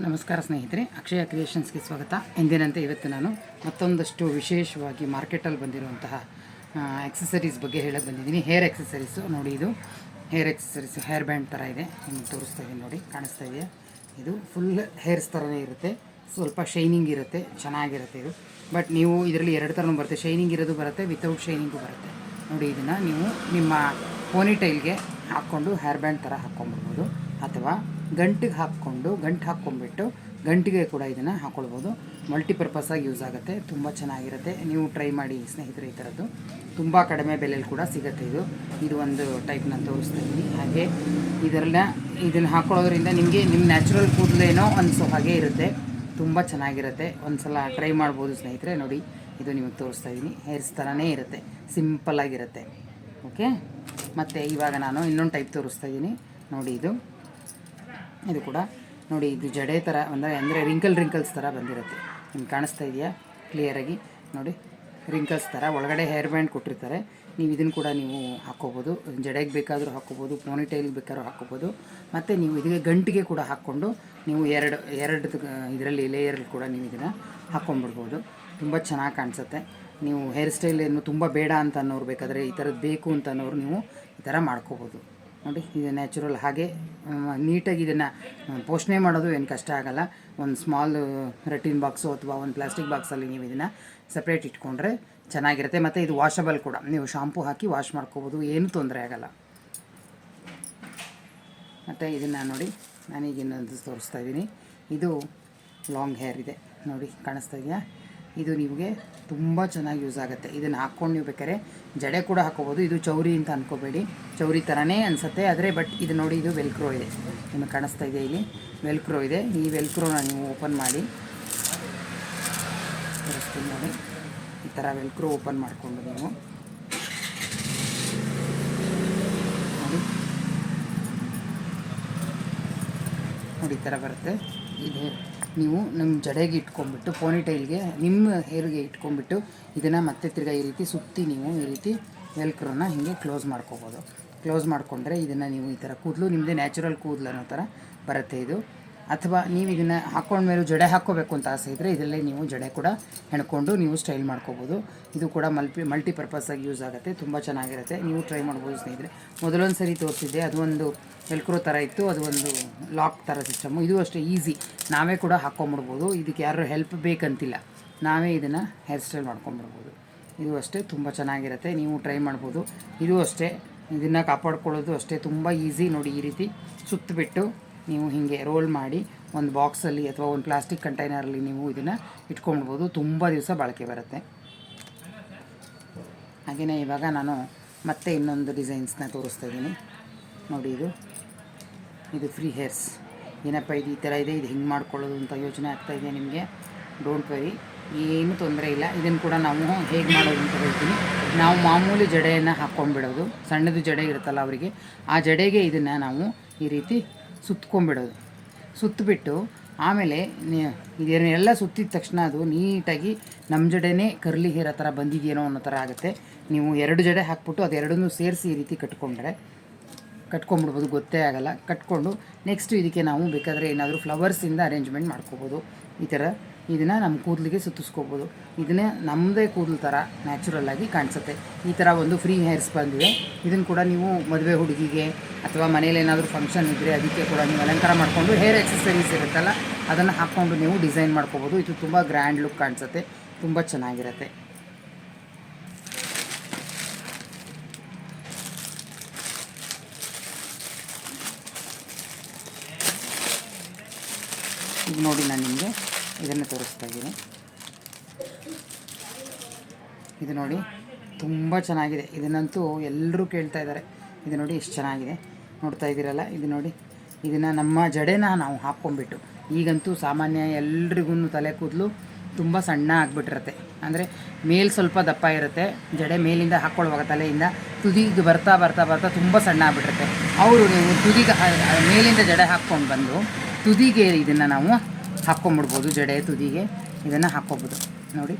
ನಮಸ್ಕಾರ ಸ್ನೇಹಿತರೆ, ಅಕ್ಷಯ ಕ್ರಿಯೇಷನ್ಸ್ಗೆ ಸ್ವಾಗತ. ಎಂದಿನಂತೆ ಇವತ್ತು ನಾನು ಮತ್ತೊಂದಷ್ಟು ವಿಶೇಷವಾಗಿ ಮಾರ್ಕೆಟಲ್ಲಿ ಬಂದಿರುವಂತಹ ಎಕ್ಸಸರೀಸ್ ಬಗ್ಗೆ ಹೇಳಕ್ಕೆ ಬಂದಿದ್ದೀನಿ. ಹೇರ್ ಎಕ್ಸಸರೀಸು ನೋಡಿ ಇದು. ಹೇರ್ ಎಕ್ಸಸರೀಸ್ ಹೇರ್ ಬ್ಯಾಂಡ್ ಥರ ಇದೆ. ನಿಮಗೆ ತೋರಿಸ್ತಾ ಇದ್ದೀನಿ ನೋಡಿ, ಕಾಣಿಸ್ತಾ ಇದೆಯಾ? ಇದು ಫುಲ್ ಹೇರ್ಸ್ ಥರನೇ ಇರುತ್ತೆ. ಸ್ವಲ್ಪ ಶೈನಿಂಗ್ ಇರುತ್ತೆ, ಚೆನ್ನಾಗಿರುತ್ತೆ ಇದು. ಬಟ್ ನೀವು ಇದರಲ್ಲಿ ಎರಡು ಥರನೂ ಬರುತ್ತೆ. ಶೈನಿಂಗ್ ಇರೋದು ಬರುತ್ತೆ ವಿತೌಟ್ ಶೈನಿಂಗು ಬರುತ್ತೆ. ನೋಡಿ ಇದನ್ನು ನೀವು ನಿಮ್ಮ ಪೋನಿಟೈಲ್ಗೆ ಹಾಕ್ಕೊಂಡು ಹೇರ್ ಬ್ಯಾಂಡ್ ಥರ ಹಾಕ್ಕೊಂಬಿಡ್ಬೋದು ಅಥವಾ ಗಂಟಿಗೆ ಹಾಕ್ಕೊಂಡು, ಗಂಟು ಹಾಕ್ಕೊಂಡ್ಬಿಟ್ಟು ಗಂಟಿಗೆ ಕೂಡ ಇದನ್ನು ಹಾಕ್ಕೊಳ್ಬೋದು ಮಲ್ಟಿಪರ್ಪಸ್ಸಾಗಿ ಯೂಸ್ ಆಗುತ್ತೆ, ತುಂಬ ಚೆನ್ನಾಗಿರುತ್ತೆ. ನೀವು ಟ್ರೈ ಮಾಡಿ ಸ್ನೇಹಿತರೆ ಈ ಥರದ್ದು ತುಂಬ ಕಡಿಮೆ ಬೆಲೆಯಲ್ಲಿ ಕೂಡ ಸಿಗುತ್ತೆ ಇದು. ಇದು ಒಂದು ಟೈಪ್ ನಾನು ತೋರಿಸ್ತಾ ಇದ್ದೀನಿ. ಹಾಗೆ ಇದರಲ್ಲ, ಇದನ್ನು ಹಾಕ್ಕೊಳ್ಳೋದ್ರಿಂದ ನಿಮಗೆ ನಿಮ್ಮ ನ್ಯಾಚುರಲ್ ಕೂದಲೇನೋ ಅನಿಸೋ ಹಾಗೆ ಇರುತ್ತೆ. ತುಂಬ ಚೆನ್ನಾಗಿರುತ್ತೆ. ಒಂದು ಸಲ ಟ್ರೈ ಮಾಡ್ಬೋದು ಸ್ನೇಹಿತರೆ, ನೋಡಿ. ಇದು ನಿಮಗೆ ತೋರಿಸ್ತಾ ಇದ್ದೀನಿ. ಹೇರ್ಸ್ ಥರನೇ ಇರುತ್ತೆ. ಸಿಂಪಲ್ಲಾಗಿರುತ್ತೆ ಓಕೆ ಮತ್ತು ಇವಾಗ ನಾನು ಇನ್ನೊಂದು ಟೈಪ್ ತೋರಿಸ್ತಾ ಇದ್ದೀನಿ. ನೋಡಿ ಇದು. ಇದು ಕೂಡ ನೋಡಿ, ಇದು ಜಡೆ ಥರ ಅಂದರೆ ಅಂದರೆ ರಿಂಕಲ್ ರಿಂಕಲ್ಸ್ ಥರ ಬಂದಿರುತ್ತೆ. ನಿಮ್ಗೆ ಕಾಣಿಸ್ತಾ ಇದೆಯಾ? ಕ್ಲಿಯರಾಗಿ ನೋಡಿ ರಿಂಕಲ್ಸ್ ಥರ ಒಳಗಡೆ ಹೇರ್ ಬ್ಯಾಂಡ್ ಕೊಟ್ಟಿರ್ತಾರೆ. ನೀವು ಇದನ್ನು ಕೂಡ ನೀವು ಹಾಕ್ಕೋಬೋದು ಜಡೆಗೆ ಬೇಕಾದರೂ ಹಾಕ್ಕೋಬೋದು ಪೋನಿಟೈಲ್ಗೆ ಬೇಕಾದ್ರೂ ಹಾಕ್ಕೋಬೋದು ಮತ್ತು ನೀವು ಇದಕ್ಕೆ ಗಂಟಿಗೆ ಕೂಡ ಹಾಕ್ಕೊಂಡು ನೀವು ಎರಡು ಎರಡು ಇದರಲ್ಲಿ ಲೇಯರಲ್ಲಿ ಕೂಡ ನೀವು ಇದನ್ನು ಹಾಕ್ಕೊಂಡ್ಬಿಡ್ಬೋದು ತುಂಬ ಚೆನ್ನಾಗಿ ಕಾಣಿಸುತ್ತೆ. ನೀವು ಹೇರ್ ಸ್ಟೈಲ್ ಏನು ತುಂಬ ಬೇಡ ಅಂತ ಅನ್ನೋರು ಬೇಕಾದರೆ ಈ ಥರದ್ದು ಬೇಕು ಅಂತ ಅನ್ನೋರು ನೀವು ಈ ಥರ ಮಾಡ್ಕೋಬೋದು. ನೋಡಿ, ಇದು ನ್ಯಾಚುರಲ್ ಹಾಗೆ ನೀಟಾಗಿ ಇದನ್ನು ಪೋಷಣೆ ಮಾಡೋದು ಏನು ಕಷ್ಟ ಆಗಲ್ಲ. ಒಂದು ಸ್ಮಾಲ್ ರಟಿನ್ ಬಾಕ್ಸು ಅಥವಾ ಒಂದು ಪ್ಲಾಸ್ಟಿಕ್ ಬಾಕ್ಸಲ್ಲಿ ನೀವು ಇದನ್ನು ಸಪ್ರೇಟ್ ಇಟ್ಕೊಂಡ್ರೆ ಚೆನ್ನಾಗಿರುತ್ತೆ. ಮತ್ತು ಇದು ವಾಷಬಲ್ ಕೂಡ. ನೀವು ಶಾಂಪು ಹಾಕಿ ವಾಶ್ ಮಾಡ್ಕೋಬೋದು, ಏನೂ ತೊಂದರೆ ಆಗಲ್ಲ. ಮತ್ತು ಇದನ್ನು ನೋಡಿ, ನಾನೀಗ ಇನ್ನೊಂದು ತೋರಿಸ್ತಾ ಇದ್ದೀನಿ. ಇದು ಲಾಂಗ್ ಹೇರ್ ಇದೆ. ನೋಡಿ, ಕಾಣಿಸ್ತಾ ಇದೆಯಾ? ಇದು ನಿಮಗೆ ತುಂಬ ಚೆನ್ನಾಗಿ ಯೂಸ್ ಆಗುತ್ತೆ. ಇದನ್ನು ಹಾಕ್ಕೊಂಡು ನೀವು ಬೇಕಾದ್ರೆ ಜಡೆ ಕೂಡ ಹಾಕೋಬೋದು. ಇದು ಚೌರಿ ಅಂತ ಅನ್ಕೋಬೇಡಿ. ಚೌರಿ ಥರನೇ ಅನಿಸುತ್ತೆ. ಆದರೆ ಬಟ್ ಇದು ನೋಡಿ ಇದು ವೆಲ್ಕ್ರೋ ಇದೆ. ನಿಮಗೆ ಕಾಣಿಸ್ತಾ ಇದೆ ಇಲ್ಲಿ? ವೆಲ್ಕ್ರೋ ಇದೆ. ಈ ವೆಲ್ಕ್ರೋನ ನೀವು ಓಪನ್ ಮಾಡಿ. ನೋಡಿ. ಈ ಥರ ವೆಲ್ಕ್ರೋ ಓಪನ್ ಮಾಡಿಕೊಂಡು ನೀವು. ನೋಡಿ. ನೋಡಿ ಈ ಥರ ಬರುತ್ತೆ. ಇದು. ನೀವು ನಿಮ್ಮ ಜಡೆಗೆ ಇಟ್ಕೊಂಡ್ಬಿಟ್ಟು ಪೋನಿಟೈಲ್ಗೆ ನಿಮ್ಮ ಹೇರ್ಗೆ ಇಟ್ಕೊಂಡ್ಬಿಟ್ಟು, ಇದನ್ನು ಮತ್ತೆ ತಿರ್ಗಾ ಈ ರೀತಿ ಸುತ್ತಿ ನೀವು ಈ ರೀತಿ ವೆಲ್ಕ್ರೋನ ಹೀಗೆ ಕ್ಲೋಸ್ ಮಾಡ್ಕೋಬೋದು. ಕ್ಲೋಸ್ ಮಾಡಿಕೊಂಡ್ರೆ ಇದನ್ನು ನೀವು ಈ ಥರ ಕೂದಲು ನಿಮ್ಮದೇ ನ್ಯಾಚುರಲ್ ಕೂದಲು ಅನ್ನೋ ಥರ ಬರುತ್ತೆ ಇದು. ಅಥವಾ ನೀವು ಇದನ್ನು ಹಾಕ್ಕೊಂಡ್ಮೇಲೆ ಜಡೆ ಹಾಕ್ಕೋಬೇಕು ಅಂತ ಆಸೆ ಇದ್ದರೆ ಇದರಲ್ಲೇ ನೀವು ಜಡೆ ಕೂಡ ಹೆಣ್ಕೊಂಡು ನೀವು ಸ್ಟೈಲ್ ಮಾಡ್ಕೋಬೋದು. ಇದು ಕೂಡ ಮಲ್ಟಿ ಮಲ್ಟಿಪರ್ಪಸಾಗಿ ಯೂಸ್ ಆಗುತ್ತೆ. ತುಂಬ ಚೆನ್ನಾಗಿರುತ್ತೆ. ನೀವು ಟ್ರೈ ಮಾಡ್ಬೋದು ಸ್ನೇಹಿತರೆ. ಮೊದಲೊಂದು ಸರಿ ತೋರಿಸಿದ್ದೆ. ಅದು ಒಂದು ವೆಲ್ಕ್ರೋ ಥರ ಇತ್ತು. ಅದು ಒಂದು ಲಾಕ್ ಥರ ಸಿಸ್ಟಮು. ಇದು ಅಷ್ಟೇ ಈಸಿ. ನಾವೇ ಕೂಡ ಹಾಕ್ಕೊಂಬಿಡ್ಬೋದು. ಇದಕ್ಕೆ ಯಾರು ಹೆಲ್ಪ್ ಬೇಕಂತಿಲ್ಲ. ನಾವೇ ಇದನ್ನು ಹೇರ್ ಸ್ಟೈಲ್ ಮಾಡ್ಕೊಂಬಿಡ್ಬೋದು. ಇದು ಅಷ್ಟೇ ತುಂಬ ಚೆನ್ನಾಗಿರುತ್ತೆ. ನೀವು ಟ್ರೈ ಮಾಡ್ಬೋದು. ಇದು ಅಷ್ಟೇ. ಇದನ್ನು ಕಾಪಾಡ್ಕೊಳ್ಳೋದು ಅಷ್ಟೇ ತುಂಬ ಈಸಿ. ನೋಡಿ ಈ ರೀತಿ ಸುತ್ತಬಿಟ್ಟು ನೀವು ಹೀಗೆ ರೋಲ್ ಮಾಡಿ ಒಂದು ಬಾಕ್ಸಲ್ಲಿ ಅಥವಾ ಒಂದು ಪ್ಲಾಸ್ಟಿಕ್ ಕಂಟೈನರಲ್ಲಿ ನೀವು ಇದನ್ನು ಇಟ್ಕೊಂಡ್ಬೋದು ತುಂಬ ದಿವಸ ಬಾಳಿಕೆ ಬರುತ್ತೆ. ಹಾಗೆಯೇ ಇವಾಗ ನಾನು ಮತ್ತೆ ಇನ್ನೊಂದು ಡಿಸೈನ್ಸ್ನ ತೋರಿಸ್ತಾ ಇದ್ದೀನಿ. ನೋಡಿ ಇದು. ಇದು ಫ್ರೀ ಹೇರ್ಸ್ ಏನಪ್ಪ ಇದು ಈ ಥರ ಇದೆ, ಇದು ಹಿಂಗೆ ಮಾಡ್ಕೊಳ್ಳೋದು ಅಂತ ಯೋಚನೆ ಇದೆ ನಿಮಗೆ? ಡೋಂಟ್ ವರಿ ಏನು ತೊಂದರೆ ಇಲ್ಲ. ಇದನ್ನು ಕೂಡ ನಾವು ಹೇಗೆ ಮಾಡೋದು ಅಂತ ಹೇಳ್ತೀನಿ. ನಾವು ಮಾಮೂಲಿ ಜಡೆಯನ್ನು ಹಾಕ್ಕೊಂಡ್ಬಿಡೋದು ಸಣ್ಣದು ಜಡೆ ಇರುತ್ತಲ್ಲ ಅವರಿಗೆ. ಆ ಜಡೆಗೆ ಇದನ್ನು ನಾವು ಈ ರೀತಿ ಸುತ್ಕೊಂಡ್ಬಿಡೋದು. ಸುತ್ತಬಿಟ್ಟು ಆಮೇಲೆ ಇದನ್ನೆಲ್ಲ ಸುತ್ತಿದ ತಕ್ಷಣ ಅದು ನೀಟಾಗಿ ನಮ್ಮ ಜಡೆನೇ ಕರ್ಲಿ ಹೇರ್ ಥರ ಬಂದಿದೆಯೇನೋ ಅನ್ನೋ ಥರ ಆಗುತ್ತೆ. ನೀವು ಎರಡು ಜಡೆ ಹಾಕ್ಬಿಟ್ಟು ಅದೆರಡನ್ನೂ ಸೇರಿಸಿ ಈ ರೀತಿ ಕಟ್ಕೊಂಡ್ರೆ ಕಟ್ಕೊಂಡ್ಬಿಡ್ಬೋದು, ಗೊತ್ತೇ ಆಗಲ್ಲ. ಕಟ್ಕೊಂಡು ನೆಕ್ಸ್ಟ್ ಇದಕ್ಕೆ ನಾವು ಬೇಕಾದರೆ ಏನಾದರೂ ಫ್ಲವರ್ಸಿಂದ ಅರೇಂಜ್ಮೆಂಟ್ ಮಾಡ್ಕೋಬೋದು. ಈ ಥರ ಇದನ್ನು ನಮ್ಮ ಕೂದಲಿಗೆ ಸುತ್ತಿಸ್ಕೋಬೋದು. ಇದನ್ನೇ ನಮ್ಮದೇ ಕೂದಲು ಥರ ನ್ಯಾಚುರಲ್ಲಾಗಿ ಕಾಣಿಸುತ್ತೆ. ಈ ಥರ ಒಂದು ಫ್ರೀ ಹೇರ್ಸ್ ಬಂದಿದೆ. ಇದನ್ನು ಕೂಡ ನೀವು ಮದುವೆ ಹುಡುಗಿಗೆ ಅಥವಾ ಮನೇಲಿ ಏನಾದರೂ ಫಂಕ್ಷನ್ ಇದ್ದರೆ ಅದಕ್ಕೆ ಕೂಡ ನೀವು ಅಲಂಕಾರ ಮಾಡಿಕೊಂಡು ಹೇರ್ ಎಕ್ಸಸರೀಸ್ ಇರುತ್ತಲ್ಲ, ಅದನ್ನು ಹಾಕ್ಕೊಂಡು ನೀವು ಡಿಸೈನ್ ಮಾಡ್ಕೋಬೋದು. ಇದು ತುಂಬ ಗ್ರ್ಯಾಂಡ್ ಲುಕ್ ಕಾಣಿಸುತ್ತೆ. ತುಂಬ ಚೆನ್ನಾಗಿರುತ್ತೆ. ಈಗ ನೋಡಿ ನಾನು ನಿಮಗೆ. ಇದನ್ನು ತೋರಿಸ್ತಾ ಇದ್ದೀನಿ. ಇದು ನೋಡಿ ತುಂಬ ಚೆನ್ನಾಗಿದೆ. ಇದನ್ನಂತೂ ಎಲ್ಲರೂ ಕೇಳ್ತಾ ಇದ್ದಾರೆ. ಇದು ನೋಡಿ ಎಷ್ಟು ಚೆನ್ನಾಗಿದೆ. ನೋಡ್ತಾ ಇದ್ದೀರಲ್ಲ, ಇದು ನೋಡಿ. ಇದನ್ನು ನಮ್ಮ ಜಡೆನ ನಾವು ಹಾಕ್ಕೊಂಬಿಟ್ಟು ಈಗಂತೂ ಸಾಮಾನ್ಯ ಎಲ್ರಿಗೂ ತಲೆ ಕೂದಲು ತುಂಬ ಸಣ್ಣ ಆಗಿಬಿಟ್ಟಿರುತ್ತೆ. ಅಂದರೆ ಮೇಲ್ ಸ್ವಲ್ಪ ದಪ್ಪ ಇರುತ್ತೆ, ಜಡೆ ಮೇಲಿಂದ ಹಾಕ್ಕೊಳ್ಳುವಾಗ ತಲೆಯಿಂದ ತುದಿಗೆ ಬರ್ತಾ ಬರ್ತಾ ಬರ್ತಾ ತುಂಬ ಸಣ್ಣ ಆಗಿಬಿಟ್ಟಿರುತ್ತೆ. ಅವರು ನೀವು ತುದಿಗೆ, ಮೇಲಿಂದ ಜಡೆ ಹಾಕ್ಕೊಂಡು ಬಂದು ತುದಿಗೆ ಇದನ್ನು ನಾವು ಹಾಕ್ಕೊಂಬಿಡ್ಬೋದು ಜಡೆ ತುದಿಗೆ. ಇದನ್ನು ಹಾಕ್ಕೊಬೋದು. ನೋಡಿ,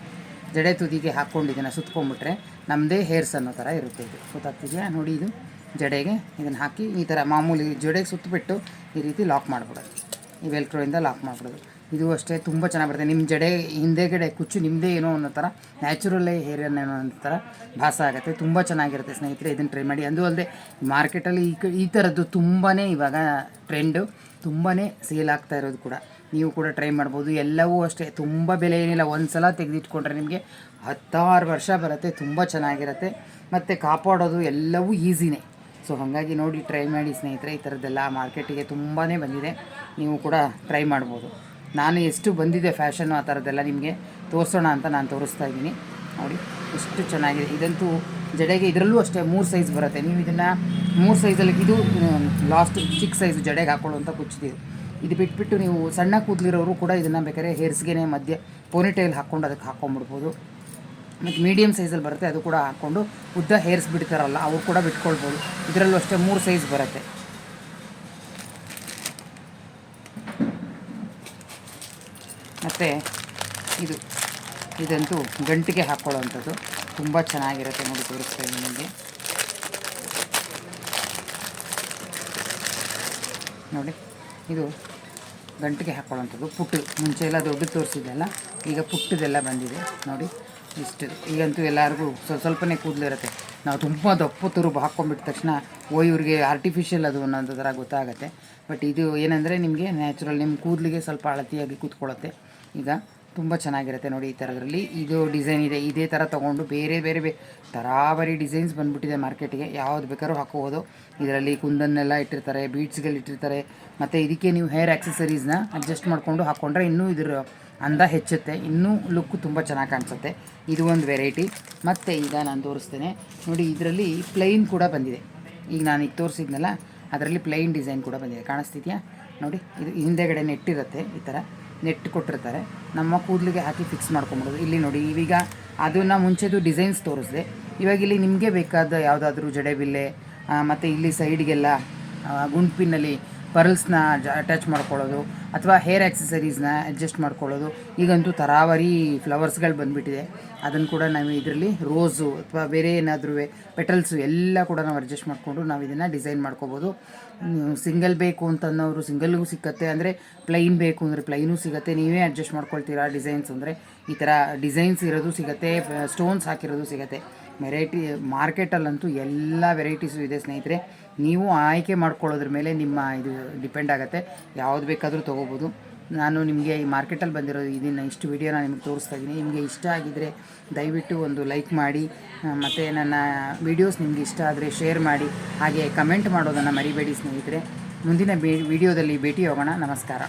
ಜಡೆ ತುದಿಗೆ ಹಾಕ್ಕೊಂಡು ಇದನ್ನು ಸುತ್ಕೊಂಡ್ಬಿಟ್ರೆ ನಮ್ಮದೇ ಹೇರ್ಸ್ ಅನ್ನೋ ಥರ ಇರುತ್ತೆ ಇದು. ಗೊತ್ತಾಗ್ತಿದೆಯಾ? ನೋಡಿ ಇದು ಜಡೆಗೆ ಇದನ್ನು ಹಾಕಿ ಈ ಥರ ಮಾಮೂಲಿ ಜಡೆಗೆ ಸುತ್ತಬಿಟ್ಟು ಈ ರೀತಿ ಲಾಕ್ ಮಾಡಿಬಿಡೋದು. ಈ ವೆಲ್ಕ್ರೋಯಿಂದ ಲಾಕ್ ಮಾಡಿಬಿಡೋದು. ಇದು ಅಷ್ಟೇ ತುಂಬ ಚೆನ್ನಾಗಿ ಬರುತ್ತೆ. ನಿಮ್ಮ ಜಡೆ ಹಿಂದೆಗಡೆ ಕುಚ್ಚು ನಿಮ್ಮದೇ ಏನೋ ಅನ್ನೋ ಥರ ನ್ಯಾಚುರಲ್ಲೇ ಹೇರ್ ಏನೋ ಅನ್ನೋ ಥರ ಭಾಸ ಆಗುತ್ತೆ. ತುಂಬ ಚೆನ್ನಾಗಿರುತ್ತೆ ಸ್ನೇಹಿತರೆ, ಇದನ್ನು ಟ್ರೈ ಮಾಡಿ. ಅದು ಅಲ್ಲದೆ ಮಾರ್ಕೆಟಲ್ಲಿ ಈ ಈ ಥರದ್ದು ತುಂಬಾ ಇವಾಗ ಟ್ರೆಂಡು ತುಂಬಾ ಸೇಲ್ ಆಗ್ತಾ ಇರೋದು ಕೂಡ. ನೀವು ಕೂಡ ಟ್ರೈ ಮಾಡ್ಬೋದು. ಎಲ್ಲವೂ ಅಷ್ಟೇ. ತುಂಬ ಬೆಲೆ ಏನಿಲ್ಲ. ಒಂದು ಸಲ ತೆಗೆದಿಟ್ಕೊಂಡ್ರೆ ನಿಮಗೆ ಹತ್ತಾರು ವರ್ಷ ಬರುತ್ತೆ. ತುಂಬ ಚೆನ್ನಾಗಿರುತ್ತೆ. ಮತ್ತು ಕಾಪಾಡೋದು ಎಲ್ಲವೂ ಈಸಿನೇ. ಸೊ ಹಾಗಾಗಿ ನೋಡಿ ಟ್ರೈ ಮಾಡಿ ಸ್ನೇಹಿತರೆ, ಈ ಥರದ್ದೆಲ್ಲ ಮಾರ್ಕೆಟಿಗೆ ತುಂಬಾ ಬಂದಿದೆ. ನೀವು ಕೂಡ ಟ್ರೈ ಮಾಡ್ಬೋದು. ನಾನು ಎಷ್ಟು ಬಂದಿದೆ ಫ್ಯಾಷನ್ನು ಆ ಥರದ್ದೆಲ್ಲ ನಿಮಗೆ ತೋರಿಸೋಣ ಅಂತ ನಾನು ತೋರಿಸ್ತಾ ಇದ್ದೀನಿ. ನೋಡಿ, ಎಷ್ಟು ಚೆನ್ನಾಗಿದೆ. ಇದಂತೂ ಜಡೆಗೆ ಇದರಲ್ಲೂ ಅಷ್ಟೇ ಮೂರು ಸೈಜ್ ಬರುತ್ತೆ. ನೀವು ಇದನ್ನು ಮೂರು ಸೈಜಲ್ಲಿ ಇದು ಲಾಸ್ಟ್ ಚಿಕ್ಕ ಸೈಜ್ ಜಡೆಗೆ ಹಾಕೊಳ್ಳುವಂಥ ಕುಚ್ಚಿದೆ ಇದು ಬಿಟ್ಬಿಟ್ಟು ನೀವು ಸಣ್ಣ ಕೂದಲಿರೋರು ಕೂಡ ಇದನ್ನು ಬೇಕಾದ್ರೆ ಹೇರ್ಸ್ಗೆ ಮಧ್ಯೆ ಪೋನಿಟೈಲ್ ಹಾಕ್ಕೊಂಡು ಅದಕ್ಕೆ ಹಾಕ್ಕೊಂಬಿಡ್ಬೋದು ಮತ್ತು ಮೀಡಿಯಮ್ ಸೈಜಲ್ಲಿ ಬರುತ್ತೆ, ಅದು ಕೂಡ ಹಾಕ್ಕೊಂಡು ಉದ್ದ ಹೇರ್ಸ್ ಬಿಡ್ತಾರಲ್ಲ ಅವ್ರು ಕೂಡ ಬಿಟ್ಕೊಳ್ಬೋದು. ಇದರಲ್ಲೂ ಅಷ್ಟೇ ಮೂರು ಸೈಜ್ ಬರುತ್ತೆ. ಮತ್ತು ಇದು, ಇದಂತೂ ಗಂಟಿಗೆ ಹಾಕ್ಕೊಳ್ಳೋವಂಥದ್ದು ತುಂಬ ಚೆನ್ನಾಗಿರುತ್ತೆ ನೋಡಿ, ತೋರಿಸ್ತಾ ನಿಮಗೆ. ನೋಡಿ, ಇದು ಗಂಟಿಗೆ ಹಾಕ್ಕೊಳ್ಳೋಂಥದ್ದು ಪುಟ್ಟು. ಮುಂಚೆ ಎಲ್ಲ ದೊಡ್ಡ ತೋರಿಸಿದ್ದೆಲ್ಲ. ಈಗ ಪುಟ್ಟದೆಲ್ಲ ಬಂದಿದೆ. ನೋಡಿ, ಇಷ್ಟು. ಈಗಂತೂ ಎಲ್ಲರಿಗೂ ಸ್ವಲ್ಪ ಸ್ವಲ್ಪನೇ ಕೂದಲಿರುತ್ತೆ ನಾವು ತುಂಬ ದಪ್ಪ ತುರುಬು ಹಾಕ್ಕೊಂಡ್ಬಿಟ್ಟ ತಕ್ಷಣ ಓ ಇವ್ರಿಗೆ ಆರ್ಟಿಫಿಷಿಯಲ್ ಅದು ಅನ್ನೋದು ಥರ ಗೊತ್ತಾಗುತ್ತೆ. ಬಟ್ ಇದು ಏನಂದರೆ ನಿಮಗೆ ನ್ಯಾಚುರಲ್ ನಿಮ್ಮ ಕೂದಲಿಗೆ ಸ್ವಲ್ಪ ಅಳತಿಯಾಗಿ ಕೂತ್ಕೊಳ್ಳುತ್ತೆ. ಈಗ ತುಂಬ ಚೆನ್ನಾಗಿರುತ್ತೆ ನೋಡಿ ಈ ಥರದ್ರಲ್ಲಿ. ಇದು ಡಿಸೈನ್ ಇದೆ. ಇದೇ ಥರ ತೊಗೊಂಡು ಬೇರೆ ಬೇರೆ ಬೇ ತರಾವರಿ ಡಿಸೈನ್ಸ್ ಬಂದುಬಿಟ್ಟಿದೆ ಮಾರ್ಕೆಟಿಗೆ ಯಾವ್ದು ಬೇಕಾದ್ರೂ ಹಾಕೋಬೋದು. ಇದರಲ್ಲಿ ಕುಂದನ್ನೆಲ್ಲ ಇಟ್ಟಿರ್ತಾರೆ ಬೀಡ್ಸ್ಗಳು ಇಟ್ಟಿರ್ತಾರೆ. ಮತ್ತು ಇದಕ್ಕೆ ನೀವು ಹೇರ್ ಆ್ಯಕ್ಸಸರೀಸ್ನ ಅಡ್ಜಸ್ಟ್ ಮಾಡಿಕೊಂಡು ಹಾಕ್ಕೊಂಡ್ರೆ ಇನ್ನೂ ಇದ್ರ ಅಂದ ಹೆಚ್ಚುತ್ತೆ. ಇನ್ನೂ ಲುಕ್ ತುಂಬ ಚೆನ್ನಾಗಿ ಕಾಣಿಸುತ್ತೆ. ಇದು ಒಂದು ವೆರೈಟಿ ಮತ್ತು ಈಗ ನಾನು ತೋರಿಸ್ತೇನೆ. ನೋಡಿ ಇದರಲ್ಲಿ ಪ್ಲೈನ್ ಕೂಡ ಬಂದಿದೆ. ಈಗ ನಾನು ಈಗ ತೋರಿಸಿದ್ನಲ್ಲ, ಅದರಲ್ಲಿ ಪ್ಲೈನ್ ಡಿಸೈನ್ ಕೂಡ ಬಂದಿದೆ. ಕಾಣಿಸ್ತಿದ್ಯಾ? ನೋಡಿ, ಇದು ಹಿಂದೆಗಡೆ ನೆಟ್ಟಿರುತ್ತೆ ಈ ಥರ. ನೆಟ್ ಕೊಟ್ಟಿರ್ತಾರೆ. ನಮ್ಮ ಕೂದಲಿಗೆ ಹಾಕಿ ಫಿಕ್ಸ್ ಮಾಡ್ಕೊಂಬಿಡೋದು ಇಲ್ಲಿ ನೋಡಿ, ಈಗ ಅದನ್ನು ಮುಂಚೆದು ಡಿಸೈನ್ಸ್ ತೋರಿಸಿದೆ. ಇವಾಗ ಇಲ್ಲಿ ನಿಮಗೆ ಬೇಕಾದ ಯಾವುದಾದ್ರೂ ಜಡೆಬಿಲ್ಲೆ ಮತ್ತು ಇಲ್ಲಿ ಸೈಡ್ಗೆಲ್ಲ ಗುಂಡ್ಪಿನಲ್ಲಿ ಪರ್ಲ್ಸ್ನ ಅಟ್ಯಾಚ್ ಮಾಡ್ಕೊಳ್ಳೋದು, ಅಥವಾ ಹೇರ್ ಆಕ್ಸೆಸರೀಸ್ನ ಅಡ್ಜಸ್ಟ್ ಮಾಡ್ಕೊಳ್ಳೋದು. ಈಗಂತೂ ತರಾವರಿ ಫ್ಲವರ್ಸ್ಗಳು ಬಂದುಬಿಟ್ಟಿದೆ. ಅದನ್ನು ಕೂಡ ನಾವು ಇದರಲ್ಲಿ ರೋಸು ಅಥವಾ ಬೇರೆ ಏನಾದರೂ ಪೆಟಲ್ಸು ಎಲ್ಲ ಕೂಡ ನಾವು ಅಡ್ಜಸ್ಟ್ ಮಾಡಿಕೊಂಡು ನಾವು ಇದನ್ನು ಡಿಸೈನ್ ಮಾಡ್ಕೋಬೋದು. ಸಿಂಗಲ್ ಬೇಕು ಅಂತನ್ನೋರು ಸಿಂಗಲ್ಗೂ ಸಿಕ್ಕತ್ತೆ ಅಂದರೆ ಪ್ಲೈನ್ ಬೇಕು ಅಂದರೆ ಪ್ಲೈನೂ ಸಿಗುತ್ತೆ. ನೀವೇ ಅಡ್ಜಸ್ಟ್ ಮಾಡ್ಕೊಳ್ತೀರಾ ಡಿಸೈನ್ಸ್ ಅಂದರೆ? ಈ ಥರ ಡಿಸೈನ್ಸ್ ಇರೋದು ಸಿಗುತ್ತೆ ಸ್ಟೋನ್ಸ್ ಹಾಕಿರೋದು ಸಿಗುತ್ತೆ. ವೆರೈಟಿ ಮಾರ್ಕೆಟಲ್ಲಂತೂ ಎಲ್ಲ ವೆರೈಟೀಸು ಇದೆ ಸ್ನೇಹಿತರೆ. ನೀವು ಆಯ್ಕೆ ಮಾಡ್ಕೊಳ್ಳೋದ್ರ ಮೇಲೆ ನಿಮ್ಮ ಇದು ಡಿಪೆಂಡ್ ಆಗುತ್ತೆ. ಯಾವ್ದು ಬೇಕಾದರೂ ತೊಗೋಬೋದು. ನಾನು ನಿಮಗೆ ಈ ಮಾರ್ಕೆಟಲ್ಲಿ ಬಂದಿರೋ ಇದನ್ನು ಇಷ್ಟು ವಿಡಿಯೋನ ನಿಮಗೆ ತೋರಿಸ್ತಾ ಇದ್ದೀನಿ. ನಿಮಗೆ ಇಷ್ಟ ಆಗಿದ್ದರೆ ದಯವಿಟ್ಟು ಒಂದು ಲೈಕ್ ಮಾಡಿ ಮತ್ತು ನನ್ನ ವಿಡಿಯೋಸ್ ನಿಮಗೆ ಇಷ್ಟ ಆದರೆ ಶೇರ್ ಮಾಡಿ, ಹಾಗೆ ಕಮೆಂಟ್ ಮಾಡೋದನ್ನು ಮರಿಬೇಡಿ ಸ್ನೇಹಿತರೆ. ಮುಂದಿನ ಬಿ ವಿಡಿಯೋದಲ್ಲಿ ಭೇಟಿ ಹೋಗೋಣ ನಮಸ್ಕಾರ.